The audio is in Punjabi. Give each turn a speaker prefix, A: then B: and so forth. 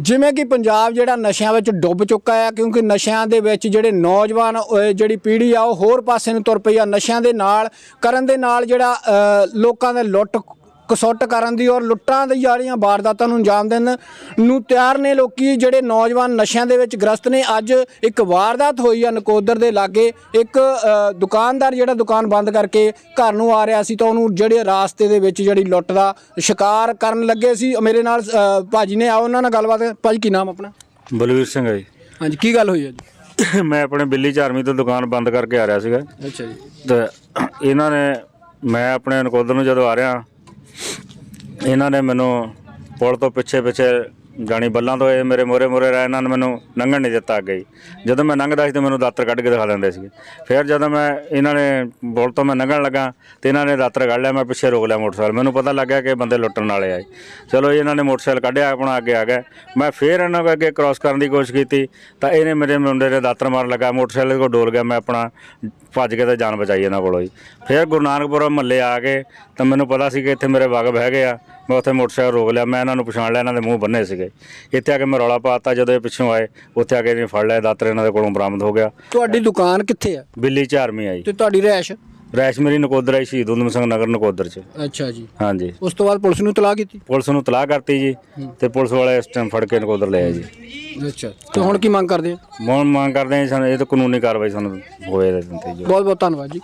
A: ਜਿਵੇਂ ਕਿ ਪੰਜਾਬ ਜਿਹੜਾ ਨਸ਼ਿਆਂ ਵਿੱਚ ਡੁੱਬ ਚੁੱਕਾ ਹੈ ਕਿਉਂਕਿ ਨਸ਼ਿਆਂ ਦੇ ਵਿੱਚ ਜਿਹੜੇ ਨੌਜਵਾਨ ਜਿਹੜੀ ਪੀੜ੍ਹੀ ਆ, ਉਹ ਹੋਰ ਪਾਸੇ ਨੂੰ ਤੁਰ ਪਈ ਆ। ਨਸ਼ਿਆਂ ਦੇ ਨਾਲ, ਕਰਨ ਦੇ ਨਾਲ ਜਿਹੜਾ ਲੋਕਾਂ ਦੇ ਲੁੱਟ ਕਸੁੱਟ ਕਰਨ ਦੀ ਔਰ ਲੁੱਟਾਂ ਦੀ ਜਾ ਰਹੀਆਂ ਵਾਰਦਾਤਾਂ ਨੂੰ ਅੰਜਾਮ ਦੇਣ ਨੂੰ ਤਿਆਰ ਨੇ ਲੋਕੀ ਜਿਹੜੇ ਨੌਜਵਾਨ ਨਸ਼ਿਆਂ ਦੇ ਵਿੱਚ ਗ੍ਰਸਤ ਨੇ। ਅੱਜ ਇੱਕ ਵਾਰਦਾਤ ਹੋਈ ਆ ਨਕੋਦਰ ਦੇ ਲਾਗੇ। ਇੱਕ ਦੁਕਾਨਦਾਰ ਜਿਹੜਾ ਦੁਕਾਨ ਬੰਦ ਕਰਕੇ ਘਰ ਨੂੰ ਆ ਰਿਹਾ ਸੀ ਤਾਂ ਉਹਨੂੰ ਜਿਹੜੇ ਰਾਸਤੇ ਦੇ ਵਿੱਚ ਜਿਹੜੀ ਲੁੱਟ ਦਾ ਸ਼ਿਕਾਰ ਕਰਨ ਲੱਗੇ ਸੀ। ਮੇਰੇ ਨਾਲ ਭਾਜੀ ਨੇ ਆਓ ਉਹਨਾਂ ਨਾਲ ਗੱਲਬਾਤ। ਭਾਜੀ ਕੀ ਨਾਮ ਆਪਣਾ?
B: ਬਲਵੀਰ ਸਿੰਘ ਹੈ
A: ਹਾਂਜੀ ਕੀ ਗੱਲ ਹੋਈ ਅੱਜ
B: ਜੀ? ਮੈਂ ਆਪਣੇ ਬਿੱਲੀ ਚਾਰਮੀ ਤੋਂ ਦੁਕਾਨ ਬੰਦ ਕਰਕੇ ਆ ਰਿਹਾ ਸੀਗਾ।
A: ਅੱਛਾ ਜੀ।
B: ਤੇ ਇਹਨਾਂ ਨੇ ਮੈਂ ਆਪਣੇ ਨਕੋਦਰ ਨੂੰ ਜਦੋਂ ਆ ਰਿਹਾ ਇਹਨਾਂ ਨੇ ਮੈਨੂੰ ਪੁਲ ਤੋਂ ਪਿੱਛੇ ਪਿੱਛੇ ਜਾਣੀ ਬੱਲਾਂ ਤੋਂ ਇਹ ਮੇਰੇ ਮੋਰੇ ਮੋਰੇ ਰਹਿ ਇਹਨਾਂ ਨੇ ਮੈਨੂੰ ਲੰਘਣ ਨਹੀਂ ਦਿੱਤਾ ਅੱਗੇ ਹੀ। ਜਦੋਂ ਮੈਂ ਲੰਘਦਾ ਸੀ ਤੇ ਮੈਨੂੰ ਦਾਤਰ ਕੱਢ ਕੇ ਦਿਖਾ ਲੈਂਦੇ ਸੀਗੇ। ਫਿਰ ਜਦੋਂ ਮੈਂ ਇਹਨਾਂ ਨੇ ਪੁਲ ਤੋਂ ਮੈਂ ਲੰਘਣ ਲੱਗਾ ਤੇ ਇਹਨਾਂ ਨੇ ਦਾਤਰ ਕੱਢ ਲਿਆ, ਮੈਂ ਪਿੱਛੇ ਰੋਕ ਲਿਆ ਮੋਟਰਸਾਈਕਲ। ਮੈਨੂੰ ਪਤਾ ਲੱਗਿਆ ਕਿ ਬੰਦੇ ਲੁੱਟਣ ਵਾਲੇ ਆਏ ਚਲੋ ਇਹਨਾਂ ਨੇ ਮੋਟਰਸਾਈਕਲ ਕੱਢਿਆ, ਆਪਣਾ ਅੱਗੇ ਆ ਗਿਆ। ਮੈਂ ਫਿਰ ਇਹਨਾਂ ਨੂੰ ਅੱਗੇ ਕ੍ਰਾਸ ਕਰਨ ਦੀ ਕੋਸ਼ਿਸ਼ ਕੀਤੀ, ਤਾਂ ਇਹਨੇ ਮੇਰੇ ਮੁੰਡੇ ਦੇ ਦਾਤਰ ਮਾਰਨ ਲੱਗਾ। ਮੋਟਰਸਾਈਕਲ ਕੋਲ ਡੋਲ ਗਿਆ, ਮੈਂ ਆਪਣਾ ਭੱਜ ਕੇ ਤੇ ਜਾਨ ਬਚਾਈ ਇਹਨਾਂ ਕੋਲੋਂ ਹੀ ਫਿਰ ਗੁਰੂ ਨਾਨਕਪੁਰ ਮਹੱਲੇ ਆ ਕੇ ਤਾਂ ਮੈਨੂੰ ਪਤਾ ਸੀ ਕਿ ਇੱਥੇ ਮੇਰੇ ਵਾਗਬ ਹੈਗੇ ਆ। ਮੈਂ ਉੱਥੇ ਮੋਟਰਸਾਈਕਲ ਰੋਕ ਲਿਆ, ਮੈਂ ਇਹਨਾਂ ਨੂੰ ਪਛਾਣ ਲਿਆ, ਇਹਨਾਂ ਦੇ ਮੂੰਹ ਬੰਨੇ ਸੀਗੇ। ਇੱਥੇ ਆ ਕੇ ਮੈਂ ਰੌਲਾ ਪਾਤਾ ਜਦੋਂ ਇਹ ਪਿੱਛੋਂ ਆਏ ਉੱਥੇ ਆ ਕੇ ਇਹਨੇ ਫੜ ਲਿਆ ਦਾਤਰ ਇਹਨਾਂ ਦੇ ਕੋਲੋਂ ਬਰਾਮਦ ਹੋ ਗਿਆ।
A: ਤੁਹਾਡੀ ਦੁਕਾਨ ਕਿੱਥੇ ਆ?
B: ਬਿੱਲੀ ਝਾਰਮੀ ਆਈ।
A: ਤੇ ਤੁਹਾਡੀ ਰਹਿਸ਼
B: ਰੈਸ਼ ਮੇਰੀ ਨਕੋਦਰ ਆਈ ਸ਼ਹੀਦ ਊਧਮ ਸਿੰਘ ਨਗਰ ਨਕੋਦਰ ਚ।
A: ਅੱਛਾ ਜੀ।
B: ਹਾਂਜੀ।
A: ਉਸ ਤੋਂ ਬਾਅਦ ਪੁਲਿਸ ਨੂੰ ਤਲਾਹ ਕੀਤੀ?
B: ਪੁਲਿਸ ਨੂੰ ਤਲਾਹ ਕਰਤੀ ਜੀ ਤੇ ਪੁਲਿਸ ਵਾਲੇ ਇਸ ਟਾਈਮ ਫੜ ਕੇ ਨਕੋਦਰ ਲੈ ਆਏ ਜੀ।
A: ਅੱਛਾ। ਤੇ ਹੁਣ ਕੀ ਮੰਗ ਕਰਦੇ ਆ?
B: ਮੌਨ ਮੰਗ ਕਰਦੇ ਜੀ ਸਾਨੂੰ ਇਹ ਤਾਂ ਕਾਨੂੰਨੀ ਕਾਰਵਾਈ ਸਾਨੂੰ ਹੋਏ ਦੇ ਦਿੰਦੇ ਜੀ।
A: ਬਹੁਤ ਬਹੁਤ ਧੰਨਵਾਦ ਜੀ।